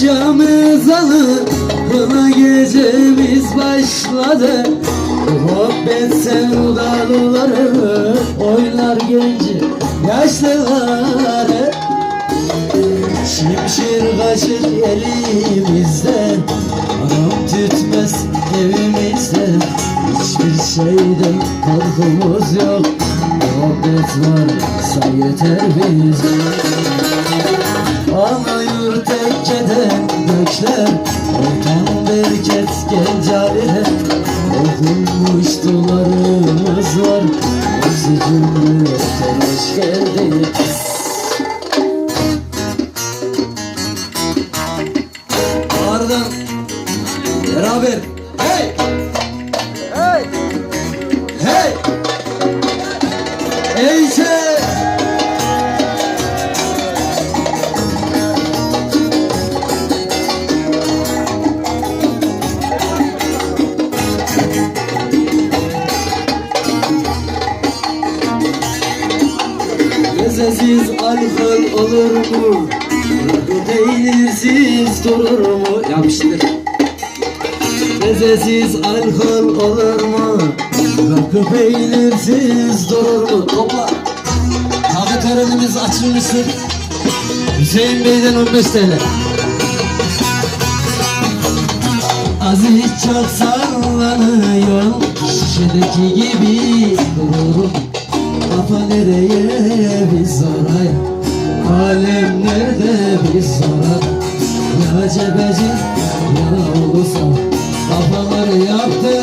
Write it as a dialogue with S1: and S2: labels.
S1: Okundu Şam ezanı Kına gecemiz başladı. Muhabbet sevdalıları Oynar genci yaşlıları. Şimşir kaşık elimizde Haram tütmez evimizde. Hiçbir şeyden korkumuz yok Muhabbet varsa yeter bize tekkeden göçler Ortam bereket gel carire Okunmuş dularımız var. Hepsi cümleten hoş geldiniz Ardından beraber! Hey! Lezzetsiz alkol olur mu? Peynirsiz durur mu? Yapıştır. Lezzetsiz alkol olur mu? Rakı peynirsiz durur mu? Topla. Takı törenimiz açılmıştır. Hüseyin Bey'den 15 TL. Aziz çok sallanıyor Şişedeki gibi dururum Kafa nereye biz sorayım Alem nerede biz sorar Ya cebeci ya ulusa Kafaları yaptık